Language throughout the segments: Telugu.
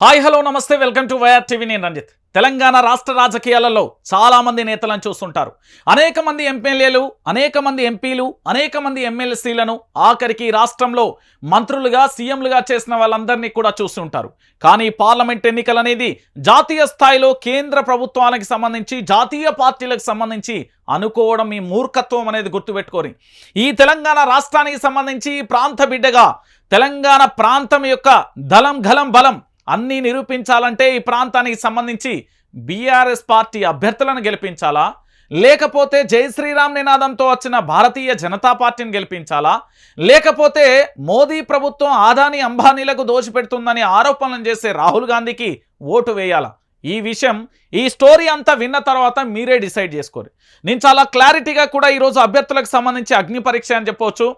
హాయ్ హలో నమస్తే వెల్కమ్ టు వైఆర్ టీవీ. నేను రంజిత్. తెలంగాణ రాష్ట్ర రాజకీయాలలో చాలామంది నేతలను చూస్తుంటారు. అనేక మంది ఎమ్మెల్యేలు అనేక మంది ఎంపీలు అనేక మంది ఎమ్మెల్సీలను ఆఖరికి రాష్ట్రంలో మంత్రులుగా సీఎంలుగా చేసిన వాళ్ళందరినీ కూడా చూస్తుంటారు. కానీ పార్లమెంట్ ఎన్నికలు అనేది జాతీయ స్థాయిలో కేంద్ర ప్రభుత్వానికి సంబంధించి జాతీయ పార్టీలకు సంబంధించి అనుకోవడం ఈ మూర్ఖత్వం అనేది గుర్తుపెట్టుకోని ఈ తెలంగాణ రాష్ట్రానికి సంబంధించి ఈ ప్రాంత బిడ్డగా తెలంగాణ ప్రాంతం యొక్క దళం గలం బలం అన్నీ నిరూపించాలంటే ఈ ప్రాంతానికి సంబంధించి బీఆర్ఎస్ పార్టీ అభ్యర్థులను గెలిపించాలా? లేకపోతే జై శ్రీరామ్ నినాదంతో వచ్చిన భారతీయ జనతా పార్టీని గెలిపించాలా? లేకపోతే మోదీ ప్రభుత్వం ఆదాని అంబానీలకు దోచిపెడుతుందని ఆరోపణలు చేసే రాహుల్ గాంధీకి ఓటు వేయాలా? ఈ విషయం ఈ స్టోరీ అంతా విన్న తర్వాత మీరే డిసైడ్ చేసుకోరు. నేను చాలా క్లారిటీగా కూడా ఈరోజు అభ్యర్థులకు సంబంధించి అగ్ని పరీక్ష అని చెప్పవచ్చు.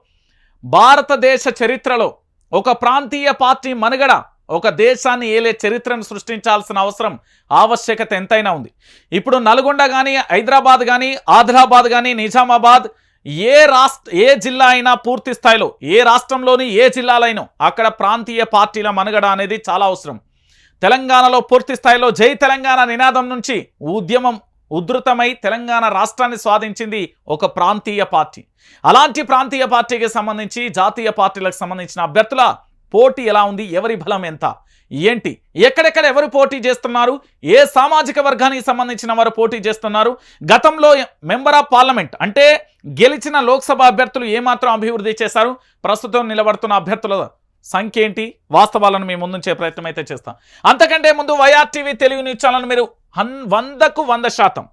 భారతదేశ చరిత్రలో ఒక ప్రాంతీయ పార్టీ మనుగడ ఒక దేశాన్ని ఏలే చరిత్రను సృష్టించాల్సిన అవసరం ఆవశ్యకత ఎంతైనా ఉంది. ఇప్పుడు నల్గొండ కానీ హైదరాబాద్ కానీ ఆదిలాబాద్ కానీ నిజామాబాద్ ఏ రాష్ట్ర ఏ జిల్లా అయినా పూర్తి స్థాయిలో ఏ రాష్ట్రంలోని ఏ జిల్లాలైనా అక్కడ ప్రాంతీయ పార్టీల మనుగడ అనేది చాలా అవసరం. తెలంగాణలో పూర్తి స్థాయిలో జై తెలంగాణ నినాదం నుంచి ఉద్యమం ఉధృతమై తెలంగాణ రాష్ట్రాన్ని స్వాధించింది ఒక ప్రాంతీయ పార్టీ. అలాంటి ప్రాంతీయ పార్టీకి సంబంధించి జాతీయ పార్టీలకు సంబంధించిన అభ్యర్థుల పోటీ ఎలా ఉంది? ఎవరి బలం ఎంత? ఏంటి? ఎక్కడెక్కడ ఎవరు పోటీ చేస్తున్నారు? ఏ సామాజిక వర్గానికి సంబంధించిన వారు పోటీ చేస్తున్నారు? గతంలో మెంబర్ ఆఫ్ పార్లమెంట్ అంటే గెలిచిన లోక్సభ అభ్యర్థులు ఏమాత్రం అభివృద్ధి చేశారు? ప్రస్తుతం నిలబడుతున్న అభ్యర్థుల సంఖ్య ఏంటి? వాస్తవాలను మేము ముందుంచే ప్రయత్నం అయితే చేస్తాం. అంతకంటే ముందు వైఆర్టీవీ తెలుగు న్యూస్ ఛానల్ మీరు హన్ వందకు వంద శాతం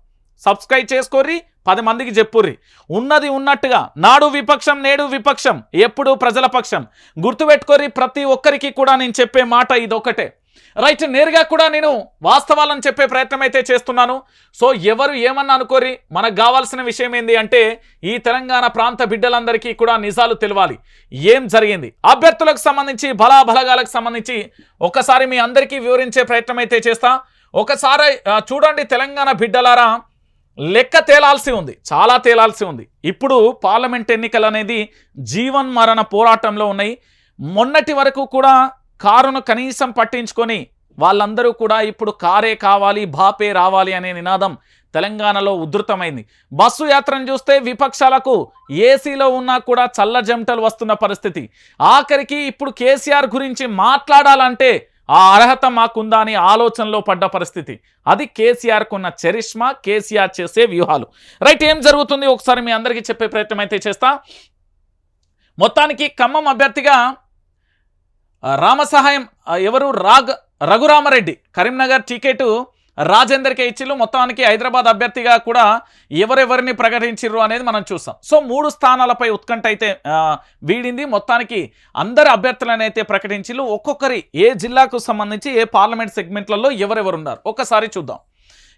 సబ్స్క్రైబ్ చేసుకోర్రి. పది మందికి చెప్పుర్రి. ఉన్నది ఉన్నట్టుగా నాడు విపక్షం నేడు విపక్షం ఎప్పుడు ప్రజల పక్షం. గుర్తుపెట్టుకోర్రి ప్రతి ఒక్కరికి కూడా నేను చెప్పే మాట ఇదొకటే. రైట్ నేరుగా కూడా నేను వాస్తవాలను చెప్పే ప్రయత్నం అయితే చేస్తున్నాను. సో ఎవరు ఏమన్నా అనుకోరి మనకు కావాల్సిన విషయం ఏంది అంటే ఈ తెలంగాణ ప్రాంత బిడ్డలందరికీ కూడా నిజాలు తెలవాలి. ఏం జరిగింది? అభ్యర్థులకు సంబంధించి బలాబలగాలకు సంబంధించి ఒకసారి మీ అందరికీ వివరించే ప్రయత్నం అయితే చేస్తా. ఒకసారి చూడండి తెలంగాణ బిడ్డలారా లెక్క తేలాల్సి ఉంది చాలా తేలాల్సి ఉంది. ఇప్పుడు పార్లమెంట్ ఎన్నికలు అనేది జీవన్ మరణ పోరాటంలో ఉన్నాయి. మొన్నటి వరకు కూడా కారును కనీసం పట్టించుకొని వాళ్ళందరూ కూడా ఇప్పుడు కారే కావాలి బాపే రావాలి అనే నినాదం తెలంగాణలో ఉధృతమైంది. బస్సు యాత్రను చూస్తే విపక్షాలకు ఏసీలో ఉన్నా కూడా చల్ల జంటలు వస్తున్న పరిస్థితి. ఆఖరికి ఇప్పుడు కేసీఆర్ గురించి మాట్లాడాలంటే ఆ అర్హత మాకుందా అని ఆలోచనలో పడ్డ పరిస్థితి. అది కేసీఆర్కు ఉన్న చరిష్మా కేసీఆర్ చేసే వ్యూహాలు. రైట్ ఏం జరుగుతుంది? ఒకసారి మీ అందరికీ చెప్పే ప్రయత్నం అయితే చేస్తా. మొత్తానికి ఖమ్మం అభ్యర్థిగా రామ రామసహాయం ఎవరు? రాగ్ రఘురామరెడ్డి. కరీంనగర్ టికెట్ రాజేందర్కే ఇచ్చిళ్ళు. మొత్తానికి హైదరాబాద్ అభ్యర్థిగా కూడా ఎవరెవరిని ప్రకటించిర్రు అనేది మనం చూస్తాం. సో మూడు స్థానాలపై ఉత్కంఠ అయితే వీడింది. మొత్తానికి అందరు అభ్యర్థులను అయితే ప్రకటించిళ్ళు. ఒక్కొక్కరి ఏ జిల్లాకు సంబంధించి ఏ పార్లమెంట్ సెగ్మెంట్లలో ఎవరెవరు ఉన్నారు ఒక్కసారి చూద్దాం.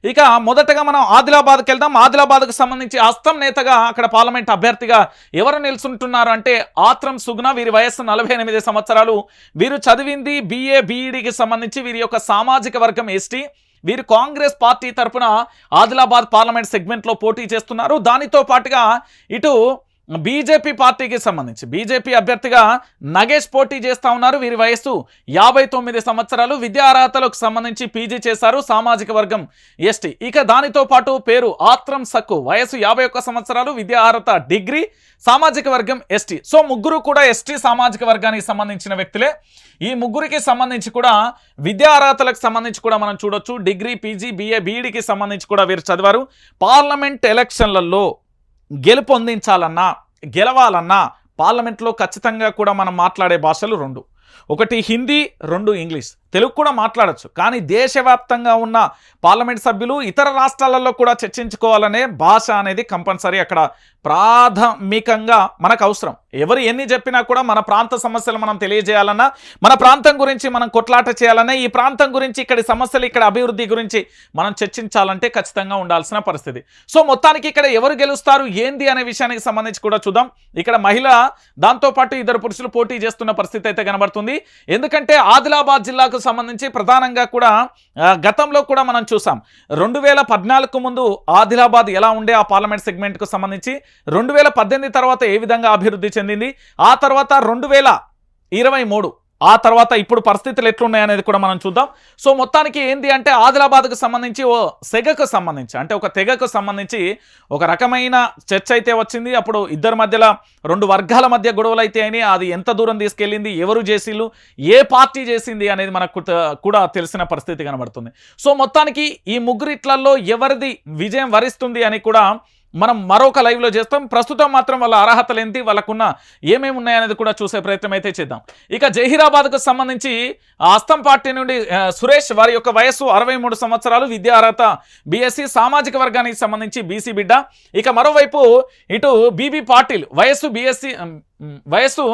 ఇక మొదటగా మనం ఆదిలాబాద్కి వెళ్దాం. ఆదిలాబాద్కు సంబంధించి హస్తం నేతగా అక్కడ పార్లమెంట్ అభ్యర్థిగా ఎవరు నిల్చుంటున్నారు అంటే ఆత్రం సుగ్న. వీరి వయస్సు నలభై సంవత్సరాలు. వీరు చదివింది బీఏ బీఈడికి సంబంధించి వీరి యొక్క సామాజిక వర్గం ఎస్టీ వీరు కాంగ్రెస్ పార్టీ తరపున ఆదిలాబాద్ పార్లమెంట్ సెగ్మెంట్లో పోటీ చేస్తున్నారు. దానితో పాటుగా ఇటు బీజేపీ పార్టీకి సంబంధించి. బీజేపీ అభ్యర్థిగా నగేష్ పోటీ చేస్తా ఉన్నారు. వీరి వయస్సు యాభై తొమ్మిది సంవత్సరాలు. విద్యా అర్హతలకు సంబంధించి పీజీ చేశారు సామాజిక వర్గం ఎస్టీ. ఇక దానితో పాటు పేరు ఆత్రం సక్కు. వయసు యాభై ఒక్క సంవత్సరాలు. విద్యా అర్హత డిగ్రీ సామాజిక వర్గం ఎస్టీ. సో ముగ్గురు కూడా ఎస్టీ సామాజిక వర్గానికి సంబంధించిన వ్యక్తులే. ఈ ముగ్గురికి సంబంధించి కూడా విద్యా అర్హతలకు సంబంధించి కూడా మనం చూడొచ్చు. డిగ్రీ పీజీ బీఏ బీఈడికి సంబంధించి కూడా వీరు చదివారు. పార్లమెంట్ ఎలక్షన్లలో గెలుపొందించాలన్నా గెలవాలన్నా పార్లమెంట్లో ఖచ్చితంగా కూడా మనం మాట్లాడే భాషలు రెండు. ఒకటి హిందీ రెండు ఇంగ్లీష్. తెలుగు కూడా మాట్లాడచ్చు. కానీ దేశవ్యాప్తంగా ఉన్న పార్లమెంట్ సభ్యులు ఇతర రాష్ట్రాలలో కూడా చర్చించుకోవాలనే భాష అనేది కంపల్సరీ అక్కడ ప్రాథమికంగా మనకు అవసరం. ఎవరు ఎన్ని చెప్పినా కూడా మన ప్రాంత సమస్యలు మనం తెలియజేయాలన్నా మన ప్రాంతం గురించి మనం కొట్లాట చేయాలన్నా ఈ ప్రాంతం గురించి ఇక్కడ సమస్యలు ఇక్కడ అభివృద్ధి గురించి మనం చర్చించాలంటే ఖచ్చితంగా ఉండాల్సిన పరిస్థితి. సో మొత్తానికి ఇక్కడ ఎవరు గెలుస్తారు ఏంది అనే విషయానికి సంబంధించి కూడా చూద్దాం. ఇక్కడ మహిళ దాంతోపాటు ఇద్దరు పురుషులు పోటీ చేస్తున్న పరిస్థితి అయితే కనబడుతుంది. ఎందుకంటే ఆదిలాబాద్ జిల్లాకు సంబంధించి ప్రధానంగా కూడా గతంలో కూడా మనం చూసాం. రెండు వేల పద్నాలుగు ముందు ఆదిలాబాద్ ఎలా ఉండే ఆ పార్లమెంట్ సెగ్మెంట్కు సంబంధించి రెండు వేల పద్దెనిమిది తర్వాత ఏ విధంగా అభివృద్ధి చెందింది ఆ తర్వాత రెండు వేల ఇరవై మూడు ఆ తర్వాత ఇప్పుడు పరిస్థితులు ఎట్లున్నాయనేది కూడా మనం చూద్దాం. సో మొత్తానికి ఏంది అంటే ఆదిలాబాద్కు సంబంధించి ఓ సెగకు సంబంధించి అంటే ఒక తెగకు సంబంధించి ఒక రకమైన చర్చ అయితే వచ్చింది. అప్పుడు ఇద్దరి మధ్యలో రెండు వర్గాల మధ్య గొడవలు అయితే అయినాయి. అది ఎంత దూరం తీసుకెళ్ళింది ఎవరు చేసిళ్ళు ఏ పార్టీ చేసింది అనేది మనకు కూడా తెలిసిన పరిస్థితి కనబడుతుంది. సో మొత్తానికి ఈ ముగ్గురిట్లలో ఎవరిది విజయం వరిస్తుంది అని కూడా మనం మరొక లైవ్లో చేస్తాం. ప్రస్తుతం మాత్రం వాళ్ళ అర్హతలు ఏంటి వాళ్ళకున్న ఏమేమి ఉన్నాయనేది కూడా చూసే ప్రయత్నం అయితే చేద్దాం. ఇక జహీరాబాద్కు సంబంధించి అస్తం పార్టీ నుండి సురేష్ వారి యొక్క వయస్సు అరవై మూడు సంవత్సరాలు విద్యా అర్హత బీఎస్సీ సామాజిక వర్గానికి సంబంధించి బీసీ బిడ్డ. ఇక మరోవైపు ఇటు బీబీ పాటిల్ వయస్సు బీఎస్సీ వయస్సు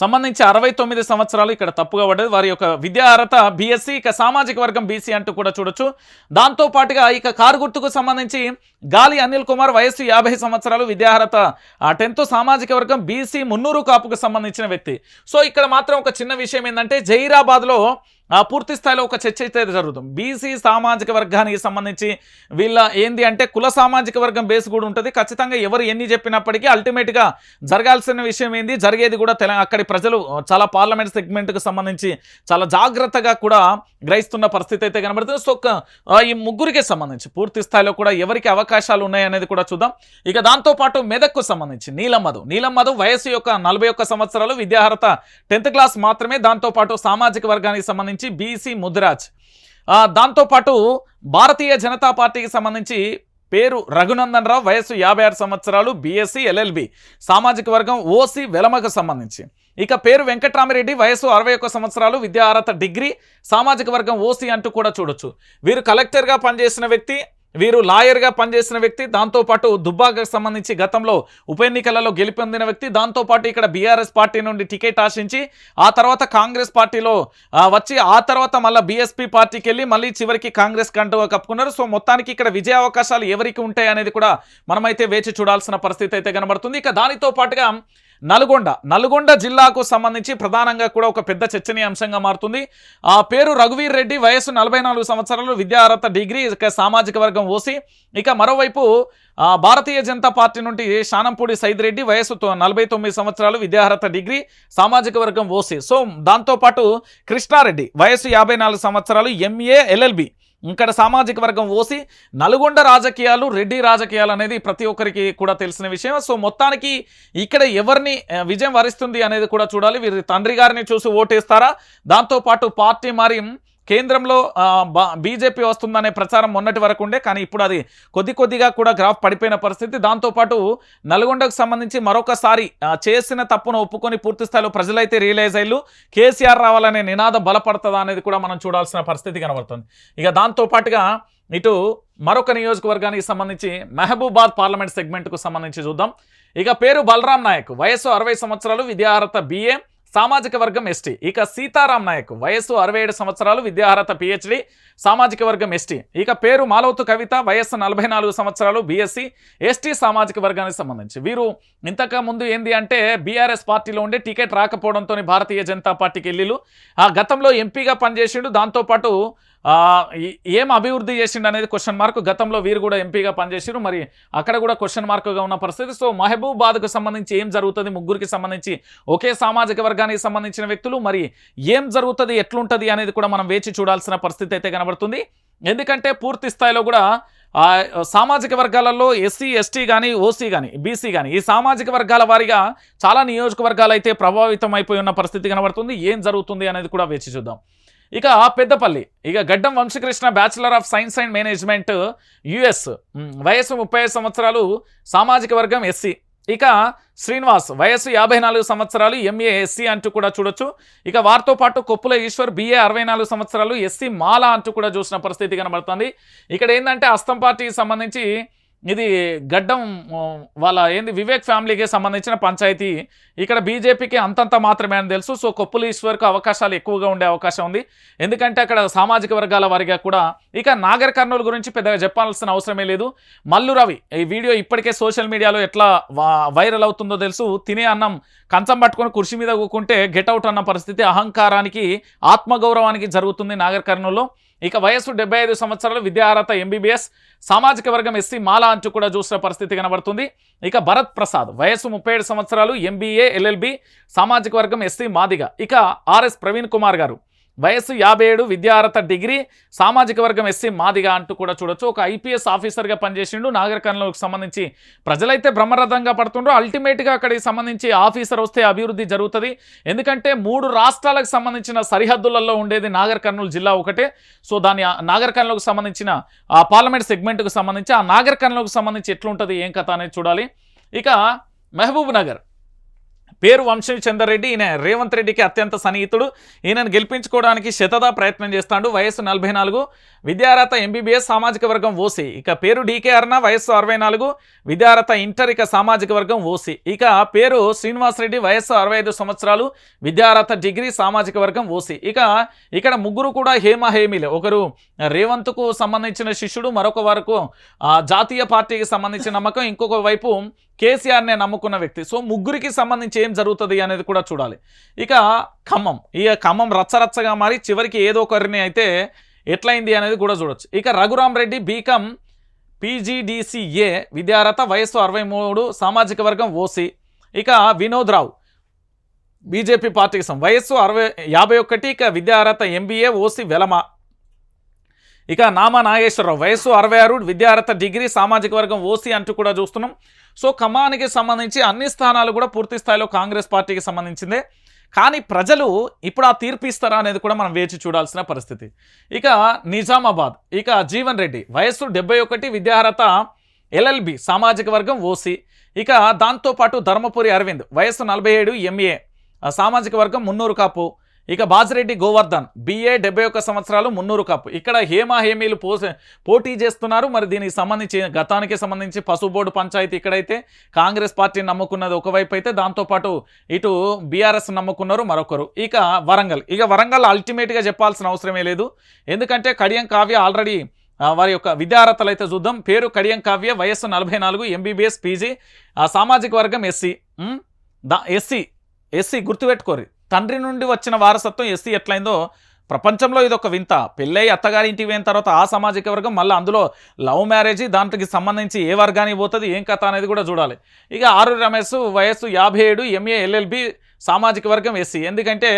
సంబంధించి అరవై తొమ్మిది సంవత్సరాలు ఇక్కడ తప్పుగా పడ్డది. వారి యొక్క విద్యా అర్హత బీఎస్సీ ఇక సామాజిక వర్గం బీసీ అంటూ కూడా చూడొచ్చు. దాంతో పాటుగా ఇక కారు గుర్తుకు సంబంధించి గాలి అనిల్ కుమార్ వయస్సు యాభై సంవత్సరాలు విద్యార్హత ఆ టెన్త్ సామాజిక వర్గం బీసీ మున్నూరు కాపుకు సంబంధించిన వ్యక్తి. సో ఇక్కడ మాత్రం ఒక చిన్న విషయం ఏంటంటే జైరాబాద్లో పూర్తి స్థాయిలో ఒక చర్చ అయితే జరుగుతుంది బీసీ సామాజిక వర్గానికి సంబంధించి వీళ్ళ ఏంది అంటే కుల సామాజిక వర్గం బేస్ కూడా ఉంటుంది. ఖచ్చితంగా ఎవరు ఎన్ని చెప్పినప్పటికీ అల్టిమేట్గా జరగాల్సిన విషయం ఏంది? జరిగేది కూడా తెలంగాణ అక్కడి ప్రజలు చాలా పార్లమెంట్ సెగ్మెంట్కి సంబంధించి చాలా జాగ్రత్తగా కూడా గ్రహిస్తున్న పరిస్థితి అయితే కనబడుతుంది. సో ఈ ముగ్గురికి సంబంధించి పూర్తి స్థాయిలో కూడా ఎవరికి అవకాశాలు ఉన్నాయనేది కూడా చూద్దాం. ఇక దాంతోపాటు మెదక్కు సంబంధించి నీలమ్మధు. నీలమ్మధు వయసు యొక్క నలభై ఒక్క సంవత్సరాలు విద్యార్హత టెన్త్ క్లాస్ మాత్రమే. దాంతోపాటు సామాజిక వర్గానికి సంబంధించి బీసీ ముదిరాజ్. దాంతోపాటు భారతీయ జనతా పార్టీకి సంబంధించి పేరు రఘునందన్ రావు వయసు యాభై ఆరు సంవత్సరాలు బీఎస్సీ ఎల్ఎల్బి సామాజిక వర్గం ఓసీ వెలమకు సంబంధించి. ఇక పేరు వెంకట్రామిరెడ్డి వయసు అరవై ఒక్క సంవత్సరాలు విద్యా అర్హత డిగ్రీ సామాజిక వర్గం ఓసీ అంటూ కూడా చూడొచ్చు. వీరు కలెక్టర్గా పనిచేసిన వ్యక్తి వీరు లాయర్గా పనిచేసిన వ్యక్తి దాంతోపాటు దుబ్బాకకు సంబంధించి గతంలో ఉప ఎన్నికలలో గెలుపొందిన వ్యక్తి దాంతోపాటు ఇక్కడ బీఆర్ఎస్ పార్టీ నుండి టికెట్ ఆశించి ఆ తర్వాత కాంగ్రెస్ పార్టీలో వచ్చి ఆ తర్వాత మళ్ళీ బీఎస్పీ పార్టీకి వెళ్ళి మళ్ళీ చివరికి కాంగ్రెస్ కంటూ కప్పుకున్నారు. సో మొత్తానికి ఇక్కడ విజయ అవకాశాలు ఎవరికి ఉంటాయి అనేది కూడా మనమైతే వేచి చూడాల్సిన పరిస్థితి అయితే కనబడుతుంది. ఇక దానితో పాటుగా నల్గొండ. నల్గొండ జిల్లాకు సంబంధించి ప్రధానంగా కూడా ఒక పెద్ద చర్చనీయాంశంగా మారుతుంది. ఆ పేరు రఘువీర్ రెడ్డి వయసు నలభై నాలుగు సంవత్సరాలు విద్యా డిగ్రీ ఇక సామాజిక వర్గం ఓసి. ఇక మరోవైపు భారతీయ జనతా పార్టీ నుండి శానంపూడి సైద్ రెడ్డి వయసు నలభై తొమ్మిది సంవత్సరాలు విద్యార్హత డిగ్రీ సామాజిక వర్గం ఓసీ. సో దాంతోపాటు కృష్ణారెడ్డి వయసు యాభై నాలుగు సంవత్సరాలు ఎంఏ ఎల్ఎల్బి ఇక్కడ సామాజిక వర్గం ఓసి నల్గొండ రాజకీయాలు రెడ్డి రాజకీయాలు అనేది ప్రతి ఒక్కరికి కూడా తెలిసిన విషయం సో మొత్తానికి ఇక్కడ ఎవరిని విజయం వరిస్తుంది అనేది కూడా చూడాలి. వీరి తండ్రి గారిని చూసి ఓటేస్తారా? దాంతోపాటు పార్టీ మరి కేంద్రంలో బా- బీజేపీ వస్తుందనే ప్రచారం మొన్నటి వరకు ఉండే కానీ ఇప్పుడు అది కొద్ది కొద్దిగా కూడా గ్రాఫ్ పడిపోయిన పరిస్థితి. దాంతోపాటు నల్గొండకు సంబంధించి మరొకసారి చేసిన తప్పును ఒప్పుకొని పూర్తి స్థాయిలో ప్రజలైతే రియలైజ్ అయ్యారు కేసీఆర్ రావాలనే నినాదం బలపడుతుందా అనేది కూడా మనం చూడాల్సిన పరిస్థితి కనబడుతుంది. ఇక దాంతోపాటుగా ఇటు మరొక నియోజకవర్గానికి సంబంధించి మహబూబాద్ పార్లమెంట్ సెగ్మెంట్కు సంబంధించి చూద్దాం. ఇక పేరు బలరాం నాయక్. వయసు అరవై సంవత్సరాలు విద్యార్హత బిఏ సామాజిక వర్గం ఎస్టీ. ఇక సీతారాం నాయక్ వయస్సు అరవై ఏడు సంవత్సరాలు విద్యార్హత పిహెచ్డి సామాజిక వర్గం ఎస్టీ. ఇక పేరు మాలవతు కవిత వయస్సు నలభై నాలుగు సంవత్సరాలు బీఎస్సీ ఎస్టీ సామాజిక వర్గానికి సంబంధించి. వీరు ఇంతకు ముందు ఏంది అంటే బీఆర్ఎస్ పార్టీలో ఉండే టికెట్ రాకపోవడంతో భారతీయ జనతా పార్టీకి వెళ్ళిళ్ళు. ఆ గతంలో ఎంపీగా పనిచేసిండు. దాంతోపాటు ఏం అభివృద్ధి చేసిండు అనేది క్వశ్చన్ మార్క్ గతంలో వీరు కూడా ఎంపీగా పనిచేసారు మరి అక్కడ కూడా క్వశ్చన్ మార్క్గా ఉన్న పరిస్థితి. సో మహబూబాద్కు సంబంధించి ఏం జరుగుతుంది? ముగ్గురికి సంబంధించి ఒకే సామాజిక వర్గానికి సంబంధించిన వ్యక్తులు. మరి ఏం జరుగుతుంది? ఎట్లుంటుంది? అనేది కూడా మనం వేచి చూడాల్సిన పరిస్థితి అయితే కనబడుతుంది. ఎందుకంటే పూర్తి స్థాయిలో కూడా సామాజిక వర్గాలలో ఎస్సీ ఎస్టీ కానీ ఓసీ కానీ బీసీ కానీ ఈ సామాజిక వర్గాల వారిగా చాలా నియోజకవర్గాలు అయితే ప్రభావితం అయిపోయి ఉన్న పరిస్థితి కనబడుతుంది. ఏం జరుగుతుంది అనేది కూడా వేచి చూద్దాం. ఇక పెద్దపల్లి. ఇక Gaddam Vamsi Krishna bachelor of science and management US వయసు ముప్పై సంవత్సరాలు సామాజిక వర్గం ఎస్సీ ఇక శ్రీనివాస్ వయసు యాభై నాలుగు సంవత్సరాలు ఎంఏ ఎస్సీ అంటూ కూడా చూడొచ్చు. ఇక వారితో పాటు కొప్పుల ఈశ్వర్ బిఏ అరవై నాలుగు సంవత్సరాలు ఎస్సీ మాల అంటూ కూడా చూసిన పరిస్థితి కనబడుతుంది. ఇక్కడ ఏంటంటే అస్తం పార్టీకి సంబంధించి ఇది గడ్డం వాళ్ళ ఏంది వివేక్ ఫ్యామిలీకి సంబంధించిన పంచాయతీ. ఇక్కడ బీజేపీకి అంతంత మాత్రమే అని తెలుసు. సో కొప్పుల ఈశ్వర్కు అవకాశాలు ఎక్కువగా ఉండే అవకాశం ఉంది. ఎందుకంటే అక్కడ సామాజిక వర్గాల వారిగా కూడా ఇక నాగర్ కర్నూలు గురించి పెద్దగా చెప్పాల్సిన అవసరమే లేదు. మల్లు రవి ఈ వీడియో ఇప్పటికే సోషల్ మీడియాలో ఎట్లా వా- వైరల్ అవుతుందో తెలుసు. తినే అన్నం కంచం పట్టుకొని కుర్చీ మీద కూకుంటే గెట్అవుట్ అన్న పరిస్థితి అహంకారానికి ఆత్మగౌరవానికి జరుగుతుంది నాగర్ కర్నూలులో. ఇక వయస్సు డెబ్బై ఐదు సంవత్సరాలు విద్యార్హత ఎంబీబీఎస్ సామాజిక వర్గం ఎస్సీ మాలా అంచు కూడా చూసిన పరిస్థితి కనబడుతుంది. ఇక భరత్ ప్రసాద్ వయస్సు ముప్పై సంవత్సరాలు ఎంబీఏ ఎల్ఎల్బి సామాజిక వర్గం ఎస్సీ మాదిగ. ఇక ఆర్ఎస్ ప్రవీణ్ కుమార్ గారు వయస్సు యాభై ఏడు విద్యార్హత డిగ్రీ సామాజిక వర్గం ఎస్సీ మాదిగా అంటూ కూడా చూడొచ్చు. ఒక ఐపీఎస్ ఆఫీసర్గా పనిచేసిండు. నాగరికంలోకి సంబంధించి ప్రజలైతే బ్రహ్మరథంగా పడుతుండ్రు. అల్టిమేట్గా అక్కడికి సంబంధించి ఆఫీసర్ వస్తే అభివృద్ధి జరుగుతుంది. ఎందుకంటే మూడు రాష్ట్రాలకు సంబంధించిన సరిహద్దులలో ఉండేది నాగర్ కర్నూలు జిల్లా ఒకటే. సో దాని ఆ నాగర్ కర్నూలుకు సంబంధించిన ఆ పార్లమెంట్ సెగ్మెంట్కు సంబంధించి ఆ నాగర్ కర్నూలుకు సంబంధించి ఎట్లుంటుంది ఏం కథ అనేది చూడాలి. ఇక మహబూబ్ నగర్. పేరు వంశీ చంద్రరెడ్డి. ఈయన రేవంత్ రెడ్డికి అత్యంత సన్నిహితుడు. ఈయనను గెలిపించుకోవడానికి శతదా ప్రయత్నం చేస్తాడు. వయస్సు నలభై నాలుగు. విద్యార్హత ఎంబీబీఎస్ సామాజిక వర్గం ఓసీ. ఇక పేరు డీకే అర్ణ వయస్సు అరవై నాలుగు. విద్యార్హత ఇంటర్ ఇక సామాజిక వర్గం ఓసీ. ఇక పేరు శ్రీనివాస్ రెడ్డి వయస్సు అరవై ఐదు సంవత్సరాలు. విద్యార్హత డిగ్రీ సామాజిక వర్గం ఓసీ. ఇక ఇక్కడ ముగ్గురు కూడా హేమ హేమిలే. ఒకరు రేవంత్కు సంబంధించిన శిష్యుడు మరొక వరకు జాతీయ పార్టీకి సంబంధించిన నమ్మకం. ఇంకొక వైపు కేసీఆర్నే నమ్ముకున్న వ్యక్తి. సో ముగ్గురికి సంబంధించి ఏం జరుగుతుంది అనేది కూడా చూడాలి. ఇక ఖమ్మం. ఈ ఖమ్మం రచ్చరచ్చగా మారి చివరికి ఏదో ఒకరిని అయితే ఎట్లయింది అనేది కూడా చూడొచ్చు. ఇక రఘురామ్ రెడ్డి బీకం పీజీడీసీఏ విద్యార్హత వయస్సు అరవై మూడు సామాజిక వర్గం ఓసీ. ఇక వినోద్ రావు బీజేపీ పార్టీకి సం వయస్సు అరవై యాభై ఒకటి ఇక విద్యార్హత ఎంబీఏ ఓసీ వెలమ. ఇక నామా నాగేశ్వరరావు వయస్సు అరవై ఆరు విద్యార్హత డిగ్రీ సామాజిక వర్గం ఓసీ అంటూ కూడా చూస్తున్నాం. సో ఖమ్మానికి సంబంధించి అన్ని స్థానాలు కూడా పూర్తి స్థాయిలో కాంగ్రెస్ పార్టీకి సంబంధించిందే. కానీ ప్రజలు ఇప్పుడు ఆ తీర్పు ఇస్తారా అనేది కూడా మనం వేచి చూడాల్సిన పరిస్థితి. ఇక నిజామాబాద్ ఇక జీవన్ రెడ్డి వయస్సు డెబ్బై ఒకటి విద్యార్హత ఎల్ఎల్బి సామాజిక వర్గం ఓసీ ఇక దాంతోపాటు ధర్మపురి అరవింద్ వయస్సు నలభై ఏడు ఎంఏ. సామాజిక వర్గం మున్నూరు కాపు. ఇక బాజిరెడ్డి గోవర్ధన్ బిఏ డెబ్బై ఒక్క సంవత్సరాలు మున్నూరు కప్. ఇక్కడ హేమ హేమీలు పో పోటీ చేస్తున్నారు. మరి దీనికి సంబంధించి గతానికి సంబంధించి పసుబోర్డు పంచాయతీ ఇక్కడైతే కాంగ్రెస్ పార్టీని నమ్ముకున్నది ఒకవైపు అయితే దాంతోపాటు ఇటు బీఆర్ఎస్ నమ్ముకున్నారు మరొకరు. ఇక వరంగల్. ఇక వరంగల్ అల్టిమేట్గా చెప్పాల్సిన అవసరమే లేదు. ఎందుకంటే కడియం కావ్య ఆల్రెడీ వారి యొక్క విద్యార్హతలు అయితే చూద్దాం. పేరు కడియం కావ్య వయస్సు నలభై నాలుగు ఎంబీబీఎస్ పీజీ సామాజిక వర్గం ఎస్సీ దా ఎస్సీ ఎస్సీ గుర్తుపెట్టుకోరు. తండ్రి నుండి వచ్చిన వారసత్వం ఎస్సీ ఎట్లయిందో? ప్రపంచంలో ఇదొక వింత. పెళ్ళై అత్తగారి ఇంటికి పోయిన తర్వాత ఆ సామాజిక వర్గం మళ్ళీ అందులో లవ్ మ్యారేజ్ దానికి సంబంధించి ఏ వర్గానికి పోతుంది ఏం కథ అనేది కూడా చూడాలి. ఇక ఆరు రమేష్ వయస్సు యాభై ఏడు ఎంఏ ఎల్ఎల్బి సామాజిక వర్గం ఎస్సీ. ఎందుకంటే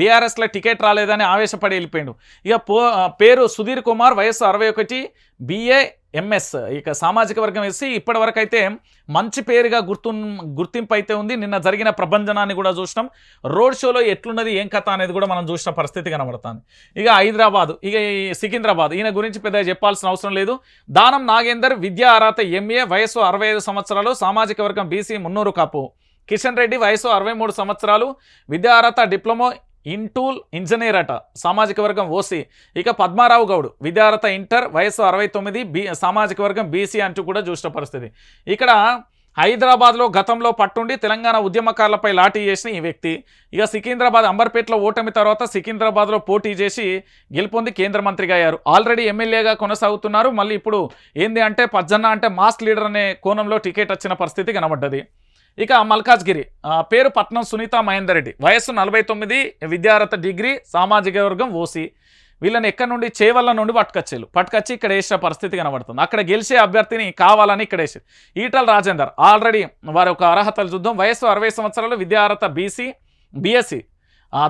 బీఆర్ఎస్లో టికెట్ రాలేదని ఆవేశపడి వెళ్ళిపోయాడు. ఇక పో పేరు సుధీర్ కుమార్ వయస్సు అరవై ఒకటి బిఏ ఎంఎస్ ఇక సామాజిక వర్గం ఎస్సీ ఇప్పటివరకు అయితే మంచి పేరుగా గుర్తు గుర్తింపు అయితే ఉంది. నిన్న జరిగిన ప్రబంధనాన్ని కూడా చూసినాం. రోడ్ షోలో ఎట్లున్నది ఏం కథ అనేది కూడా మనం చూసిన పరిస్థితి కనబడుతుంది. ఇక హైదరాబాద్ ఇక సికింద్రాబాద్ ఈయన గురించి పెద్దగా చెప్పాల్సిన అవసరం లేదు. దానం నాగేందర్ విద్యా అర్హత ఎంఏ వయసు అరవై సంవత్సరాలు సామాజిక వర్గం బీసీ మున్నూరు కాపు. కిషన్ రెడ్డి వయసు అరవై మూడు సంవత్సరాలు విద్యా అర్హత ఇంటూల్ ఇంజనీర్ అట సామాజిక వర్గం ఓసీ. ఇక పద్మారావు గౌడ్ విద్యార్థ ఇంటర్ వయసు అరవై తొమ్మిది బి సామాజిక వర్గం బీసీ అంటూ కూడా చూసిన పరిస్థితి ఇక్కడ హైదరాబాద్లో గతంలో పట్టుండి తెలంగాణ ఉద్యమకారులపై లాఠీ చేసిన ఈ వ్యక్తి. ఇక సికింద్రాబాద్ అంబర్పేటలో ఓటమి తర్వాత సికింద్రాబాద్లో పోటీ చేసి గెలుపొంది కేంద్ర మంత్రిగా అయ్యారు. ఆల్రెడీ ఎమ్మెల్యేగా కొనసాగుతున్నారు. మళ్ళీ ఇప్పుడు ఏంది అంటే పజ్జన్న అంటే మాస్ లీడర్ అనే కోణంలో టికెట్ వచ్చిన పరిస్థితి కనబడ్డది. ఇక మల్కాజ్గిరి పేరు పట్నం సునీత మహేందర్ రెడ్డి వయస్సు నలభై తొమ్మిది విద్యారత డిగ్రీ సామాజిక వర్గం ఓసీ. వీళ్ళని ఎక్కడి నుండి చేవల్ల నుండి పట్టుకొచ్చేలు పట్టుకొచ్చి ఇక్కడ వేసిన పరిస్థితి కనబడుతుంది. అక్కడ గెలిచే అభ్యర్థిని కావాలని ఇక్కడ వేసి ఈటల రాజేందర్ ఆల్రెడీ వారి యొక్క అర్హతలు చూద్దాం వయస్సు అరవై సంవత్సరాలు విద్యార్హత బీసీ బీఎస్సీ.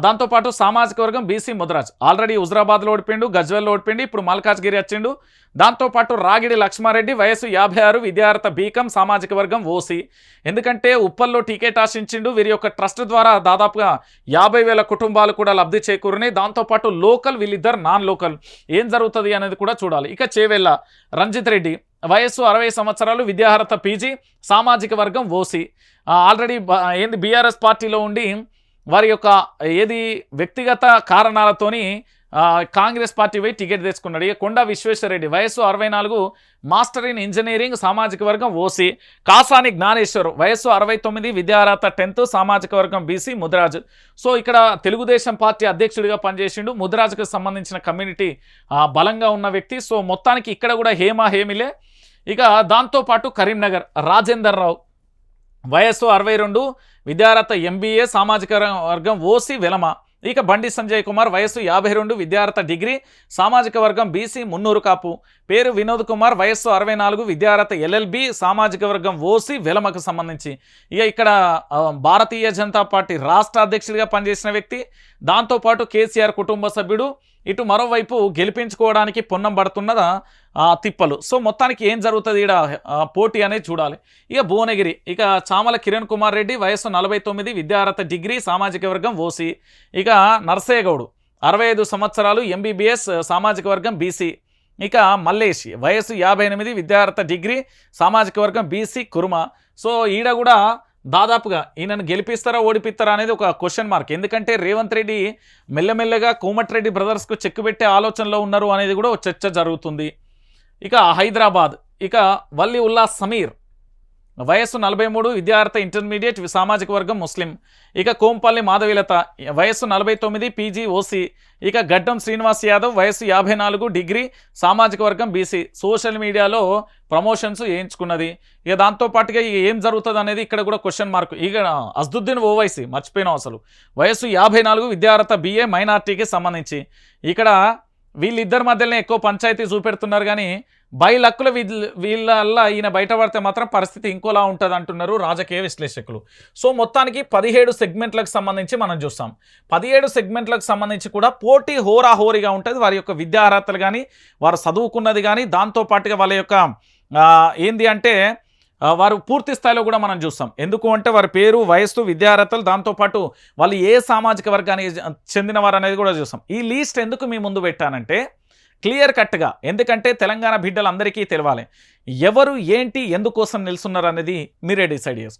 దాంతోపాటు సామాజిక వర్గం బీసీ ముదరాజ్. ఆల్రెడీ హుజరాబాద్లో ఓడిపోయిండు గజ్వెల్లో ఓడిపోయిండు ఇప్పుడు మల్కాజ్గిరి వచ్చిండు. దాంతోపాటు రాగిడి లక్ష్మారెడ్డి వయసు యాభై ఆరు విద్యార్థ బీకం సామాజిక వర్గం ఓసీ. ఎందుకంటే ఉప్పల్లో టికెట్ ఆశించిండు వీరి యొక్క ట్రస్ట్ ద్వారా దాదాపుగా యాభై వేల కుటుంబాలు కూడా లబ్ధి చేకూరినాయి. దాంతోపాటు లోకల్ వీళ్ళిద్దరు నాన్ లోకల్. ఏం జరుగుతుంది అనేది కూడా చూడాలి. ఇక చేవెళ్ళ రంజిత్ రెడ్డి వయస్సు అరవై సంవత్సరాలు విద్యార్హత పీజీ సామాజిక వర్గం ఓసీ. ఆల్రెడీ ఏంది బీఆర్ఎస్ పార్టీలో ఉండి వారి యొక్క ఏది వ్యక్తిగత కారణాలతోని కాంగ్రెస్ పార్టీ పోయి టికెట్ తెచ్చుకున్నాడు. ఇక కొండ విశ్వేశ్వరరెడ్డి వయస్సు అరవై నాలుగు మాస్టర్ ఇన్ ఇంజనీరింగ్ సామాజిక వర్గం ఓసీ. కాసాని జ్ఞానేశ్వర్ వయస్సు అరవై తొమ్మిది విద్యార్హత టెన్త్ సామాజిక వర్గం బీసీ ముద్రాజ్. సో ఇక్కడ తెలుగుదేశం పార్టీ అధ్యక్షుడిగా పనిచేసిండు. ముద్రాజ్కి సంబంధించిన కమ్యూనిటీ బలంగా ఉన్న వ్యక్తి. సో మొత్తానికి ఇక్కడ కూడా హేమ హేమిలే. ఇక దాంతోపాటు కరీంనగర్ రాజేందర్ రావు. వయస్సు అరవై రెండు విద్యార్థి ఎంబీఏ సామాజిక వర్గం ఓసీ వెలమ. ఇక బండి సంజయ్ కుమార్ వయస్సు యాభై రెండు విద్యార్థ డిగ్రీ సామాజిక వర్గం బీసీ మున్నూరు కాపు. పేరు వినోద్ కుమార్ వయస్సు అరవై నాలుగు విద్యార్థ ఎల్ఎల్బి సామాజిక వర్గం ఓసీ వెలమకు సంబంధించి. ఇక ఇక్కడ భారతీయ జనతా పార్టీ రాష్ట్ర అధ్యక్షుడిగా పనిచేసిన వ్యక్తి. దాంతోపాటు కేసీఆర్ కుటుంబ సభ్యుడు ఇటు మరోవైపు గెలిపించుకోవడానికి పొన్నం పడుతున్నదా? ఆ, తిప్పలు. సో మొత్తానికి ఏం జరుగుతుంది ఈడ? పోటీ అనేది చూడాలి. ఇక భువనగిరి ఇక చామల కిరణ్ కుమార్ రెడ్డి వయస్సు నలభై తొమ్మిది విద్యార్థి డిగ్రీ సామాజిక వర్గం ఓసీ. ఇక నర్సేగౌడు అరవై ఐదు సంవత్సరాలు ఎంబీబీఎస్ సామాజిక వర్గం బీసీ. ఇక మల్లేష్ వయస్సు యాభై ఎనిమిది విద్యార్థ డిగ్రీ సామాజిక వర్గం బీసీ కుర్మ. సో ఈడ కూడా దాదాపుగా ఈయనను గెలిపిస్తారా ఓడిపిస్తారా అనేది ఒక క్వశ్చన్ మార్క్ ఎందుకంటే రేవంత్ రెడ్డి మెల్లమెల్లగా కోమటిరెడ్డి బ్రదర్స్కు చెక్ పెట్టే ఆలోచనలో ఉన్నారు అనేది కూడా ఒక చర్చ జరుగుతుంది. ఇక హైదరాబాద్ ఇక వల్లి ఉల్లాస్ సమీర్ వయస్సు నలభై మూడు విద్యార్థి ఇంటర్మీడియట్ సామాజిక వర్గం ముస్లిం. ఇక కోంపల్లి మాధవిలత వయస్సు నలభై తొమ్మిది పీజీ ఓసీ. ఇక గడ్డం శ్రీనివాస్ యాదవ్ వయస్సు యాభై నాలుగు డిగ్రీ సామాజిక వర్గం బీసీ. సోషల్ మీడియాలో ప్రమోషన్స్ వేయించుకున్నది ఇక దాంతోపాటుగా ఇక ఏం జరుగుతుంది అనేది ఇక్కడ కూడా క్వశ్చన్ మార్క్. ఇక అజ్దుద్దీన్ ఓవైసీ మర్చిపోయినాం అసలు. వయస్సు యాభై నాలుగు విద్యార్థ బిఏ మైనార్టీకి సంబంధించి. ఇక్కడ వీళ్ళిద్దరి మధ్యనే ఎక్కువ పంచాయతీ చూపెడుతున్నారు కానీ బై లక్కుల వీళ్ళ ఈయన బయటపడితే మాత్రం పరిస్థితి ఇంకోలా ఉంటుంది అంటున్నారు రాజకీయ విశ్లేషకులు. సో మొత్తానికి పదిహేడు సెగ్మెంట్లకు సంబంధించి మనం చూస్తాం. పదిహేడు సెగ్మెంట్లకు సంబంధించి కూడా పోటీ హోరాహోరీగా ఉంటుంది. వారి యొక్క విద్యా అర్హతలు కానీ వారు చదువుకున్నది కానీ దాంతోపాటుగా వాళ్ళ యొక్క ఏంది అంటే వారు పూర్తి స్థాయిలో కూడా మనం చూస్తాం. ఎందుకు అంటే వారి పేరు వయస్సు విద్యార్హతలు దాంతోపాటు వాళ్ళు ఏ సామాజిక వర్గానికి చెందినవారు అనేది కూడా చూస్తాం. ఈ లీస్ట్ ఎందుకు మీ ముందు పెట్టానంటే క్లియర్ కట్గా ఎందుకంటే తెలంగాణ బిడ్డలందరికీ తెలవాలి. ఎవరు ఏంటి ఎందుకోసం నిలుస్తున్నారు అనేది మీరే డిసైడ్ చేసుకోండి